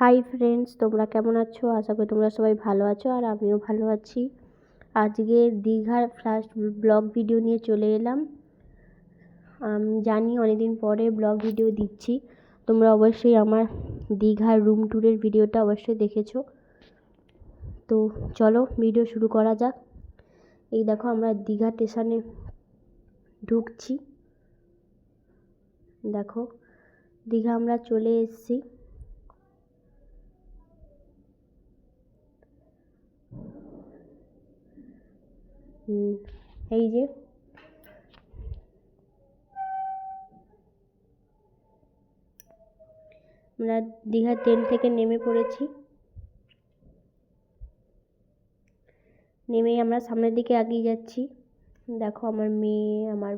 Hi friends তোমরা কেমন আছো? আশা করি তোমরা সবাই ভালো আছো আর আমিও ভালো আছি। আজকে দীঘার ফার্স্ট ব্লগ ভিডিও নিয়ে চলে এলাম। জানি অনেকদিন পরে ব্লগ ভিডিও দিচ্ছি। তোমরা অবশ্যই আমার দীঘার রুম ট্যুরের ভিডিওটা অবশ্যই দেখেছ। তো চলো ভিডিও শুরু করা যাক। এই দেখো আমরা দীঘা স্টেশনে ঢুকছি। দেখো, দীঘা আমরা চলে এসেছি। এই যে আমরা দীঘা ট্রেন থেকে নেমে পড়েছি। নেমে আমরা সামনের দিকে এগিয়ে যাচ্ছি। দেখো আমার মেয়ে, আমার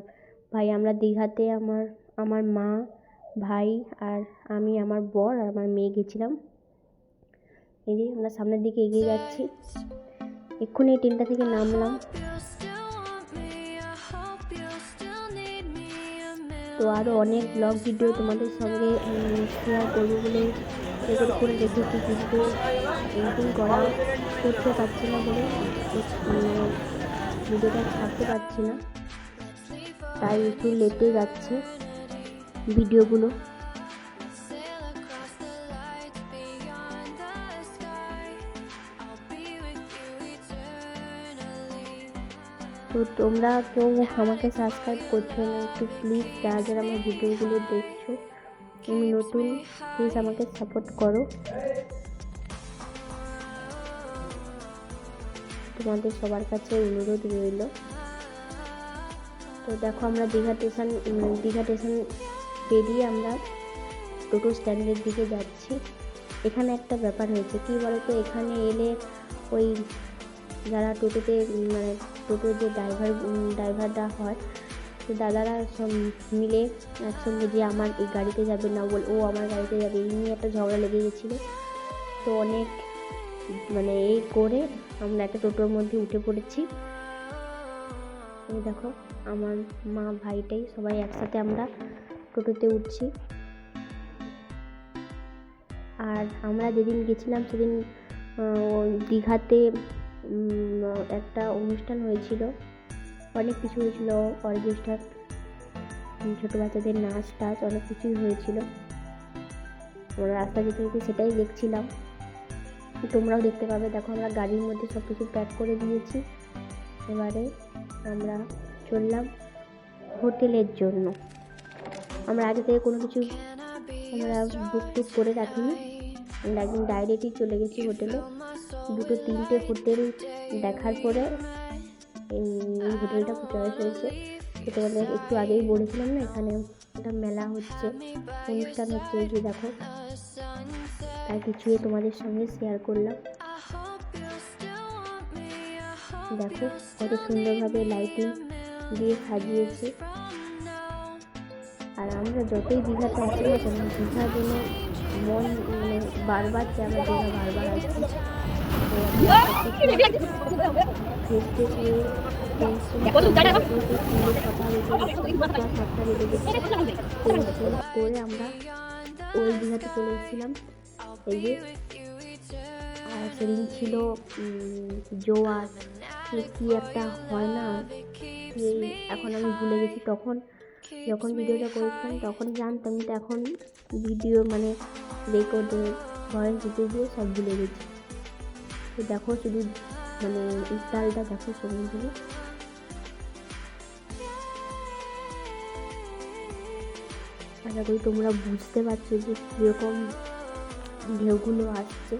ভাই, আমরা দীঘাতে আমার আমার মা, ভাই আর আমি, আমার বর আর আমার মেয়ে গেছিলাম। এই যে আমরা সামনের দিকে এগিয়ে যাচ্ছি। এক্ষুনি ট্রেনটা থেকে নামলাম। তো আরও অনেক ব্লগ ভিডিও তোমাদের সঙ্গে শেয়ার করব বলে রেকর্ড করে রেখেছি কিন্তু এডিটিং করা করতে পারছি না বলে ভিডিওটা ছাড়তে পারছি না। তাই একটু লেটে যাচ্ছে ভিডিওগুলো তো তোমরা কেউ আমাকে সাবস্ক্রাইব করছ না, একটু প্লিজ যারা যারা আমার ভিডিওগুলো দেখছ আমি নতুন প্লিজ আমাকে সাপোর্ট করো। তোমাদের সবার কাছে অনুরোধ রইল। তো দেখো আমরা দীঘা স্টেশন দীঘা স্টেশন পেরিয়ে আমরা টোটো স্ট্যান্ডের দিকে যাচ্ছি। এখানে একটা ব্যাপার হয়েছে, কী বলতো? এখানে এলে ওই যারা টোটোতে মানে টোটোর যে ড্রাইভার ড্রাইভাররা হয়, তো দাদারা সব মিলে একসঙ্গে যে আমার এই গাড়িতে যাবে না বল, ও আমার গাড়িতে যাবে, এই নিয়ে একটা ঝগড়া লেগে গেছিল। তো অনেক মানে এই করে আমরা একটা টোটোর মধ্যে উঠে পড়েছি। দেখো, আমার মা, ভাইটাই সবাই একসাথে আমরা টোটোতে উঠছি। আর আমরা যেদিন গেছিলাম সেদিন দীঘাতে একটা অনুষ্ঠান হয়েছিল। অনেক কিছু হয়েছিল, অর্কেস্ট্রা, ছোটো বাচ্চাদের নাচ টাচ, অনেক কিছুই হয়েছিল। আমরা রাস্তা যেতে যেতে সেটাই দেখছিলাম। তোমরাও দেখতে পাবে। দেখো, আমরা গাড়ির মধ্যে সব কিছু প্যাক করে দিয়েছি। এবারে আমরা চললাম হোটেলের জন্য। আমরা আগে থেকে কোনো কিছু আমরা বুক টুক করে রাখিনি। আমরা একদিন ডাইরেক্টই চলে গেছি হোটেলে। দুটো তিনটে হোটেল দেখার পরে এই হোটেলটা চয়েস হয়েছে তো একটু আগেই বলেছিলাম না, এখানে একটা মেলা হচ্ছে, অনুষ্ঠান হচ্ছে, এই যে দেখো। তাই কিছুই তোমাদের সঙ্গে শেয়ার করলাম। দেখো কত সুন্দরভাবে লাইটিং দিয়ে সাজিয়েছে। আর আমরা যতই দীঘাতে আসি না কেন দীঘা যেন মন মানে বারবার যে আমরা দীঘা বারবার আসছি। করে আমরা ওই দীঘাতে চলে এসেছিলাম। এই যে, আর সেদিন ছিল জোয়ার। কি একটা হয় না এখন আমি ভুলে গেছি। তখন যখন ভিডিওটা করেছিলাম, তখন জানতাম কিন্তু এখন ভিডিও মানে রেকর্ডে ভয়েস দিতে গিয়ে সব ভুলে গেছি। তো দেখো শুধু মানে স্টাইলটা দেখো সমুদ্রে আশা করি তোমরা বুঝতে পারছ যে কীরকম ঢেউগুলো আসছে।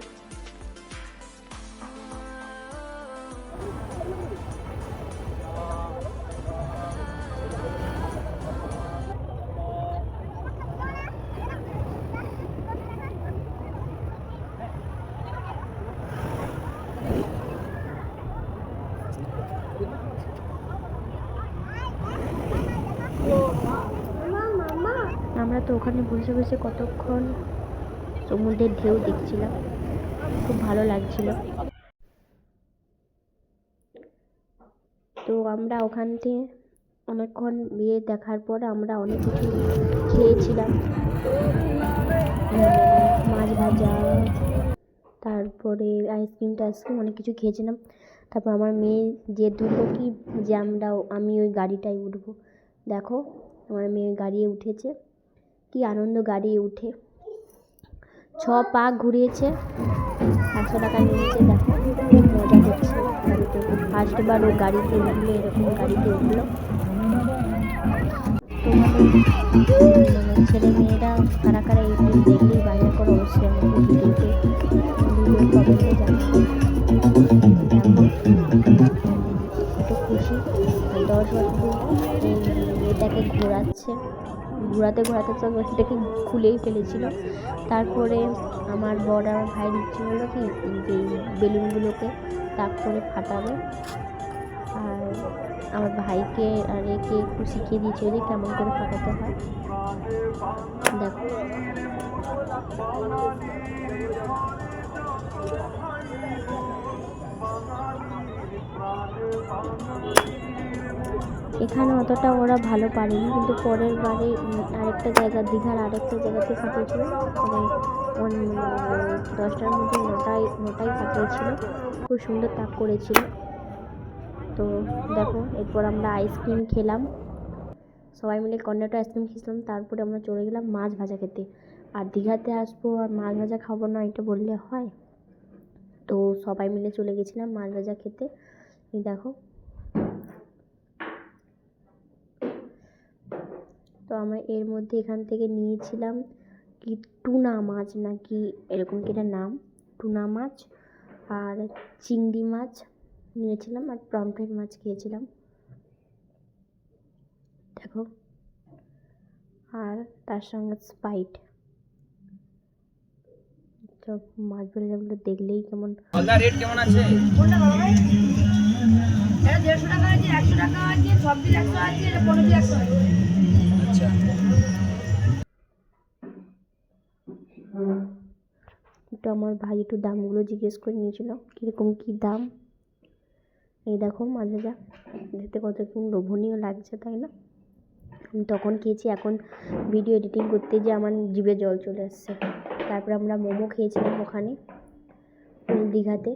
আমরা তো ওখানে বসে বসে কতক্ষণ সমুদ্রের ঢেউ দেখছিলাম। খুব ভালো লাগছিল। তো আমরা ওখান থেকে অনেকক্ষণ বিয়ে দেখার পর আমরা অনেক কিছু খেয়েছিলাম। মাছ ভাজা, তারপরে আইসক্রিম টাইসক্রিম অনেক কিছু খেয়েছিলাম। তারপর আমার মেয়ে যে ধরলো কি যে আমরাও আমি ওই গাড়িটায় উঠবো। দেখো, আমার মেয়ে গাড়িয়ে উঠেছে। কি আনন্দ গাড়িয়ে উঠে। ছ পা ঘুরিয়েছে। একশো টাকা নিয়েছে, দেখো। মজা হচ্ছে গাড়িতে ফার্স্টবার ও গাড়িতে উঠল, এরকম গাড়িতে উঠল। ছেলে মেয়েরা কারা কারা এই দেখলেই বায়না করে অবশ্যই আমাকে এটাকে ঘোরাচ্ছে। ঘোরাতে ঘোরাতে তো এটাকে খুলেই ফেলেছিল। তারপরে আমার বড় আমার ভাইয়ের ইচ্ছে হলো কি যে বেলুনগুলোকে তাক করে ফাটাবে। আর আমার ভাইকে আর একে একটু শিখিয়ে দিয়েছে যে কেমন করে ফাটাতে হয়। দেখো। এখানে অতটা ওরা ভালো পারেনি, কিন্তু পরের বারে আরেকটা জায়গা, দীঘার আরেকটা জায়গাতে ফাটিয়েছিল মানে দশটার মধ্যে নটায় নটায় ফাটিয়েছিল খুব সুন্দর তাক করেছিল। তো দেখো, এরপর আমরা আইসক্রিম খেলাম। সবাই মিলে কর্নেটো আইসক্রিম খেয়েছিলাম, তারপরে আমরা চলে গেলাম মাছ ভাজা খেতে। আর দীঘাতে আসব আর মাছ ভাজা খাব না, এটা বললে হয়? তো সবাই মিলে চলে গেছিলাম মাছ ভাজা খেতে। এই দেখো। তো আমরা এর মধ্যে এখান থেকে নিয়েছিলাম কি টুনা মাছ নাকি এরকম কি নাম? টুনা মাছ আর চিংড়ি মাছ নিয়েছিলাম আর পমফ্রেট মাছ খেয়েছিলাম। দেখো। আর তার সঙ্গে স্পাইট। তো মাছ ভাজাগুলো দেখলেই কেমন। রেট কেমন আছে? ভাই দেড়শো টাকা আছে একশো টাকা আছে সব দিন একশো আছে এটা পনেরো একশো আচ্ছা। একটু আমার ভাই একটু দামগুলো জিজ্ঞেস করে নিয়েছিল কীরকম কী দাম? এই দেখো মাছ ভাজা দেখতে কত কতক্ষণ লোভনীয় লাগছে তাই না? আমি তখন খেয়েছি এখন ভিডিও এডিটিং করতে যে আমার জিভে জল চলে আসছে তারপর আমরা মোমো খেয়েছিলাম ওখানে দীঘাতে।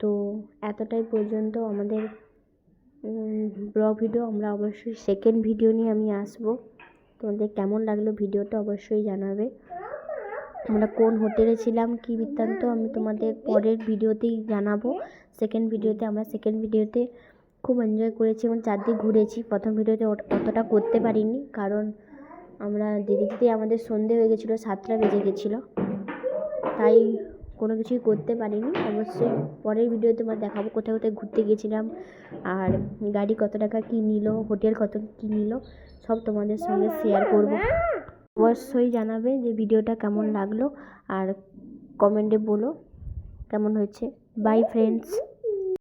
তো এতটাই পর্যন্ত আমাদের ব্লগ ভিডিও আমরা অবশ্যই সেকেন্ড ভিডিও নিয়ে আমি আসব। তোমাদের কেমন লাগল ভিডিওটা অবশ্যই জানাবে। আমরা কোন হোটেলে ছিলাম, কী বৃত্তান্ত, আমি তোমাদের পরের ভিডিওতেই জানাব। সেকেন্ড ভিডিওতে আমরা সেকেন্ড ভিডিওতে খুব এনজয় করেছি এবং চারদিক ঘুরেছি। প্রথম ভিডিওতে অতটা করতে পারিনি কারণ আমরা যেতে যেতে আমাদের সন্ধে হয়ে গেছিল, সাতটা বেজে গেছিল। তাই কোনো কিছুই করতে পারিনি। অবশ্যই পরের ভিডিওতে আমরা দেখাবো কোথায় কোথায় ঘুরতে গেছিলাম আর গাড়ি কত টাকা কী নিল, হোটেল কত কী নিল, সব তোমাদের সঙ্গে শেয়ার করব। অবশ্যই জানাবে যে ভিডিওটা কেমন লাগল আর কমেন্টে বলো। কেমন হয়েছে? By friends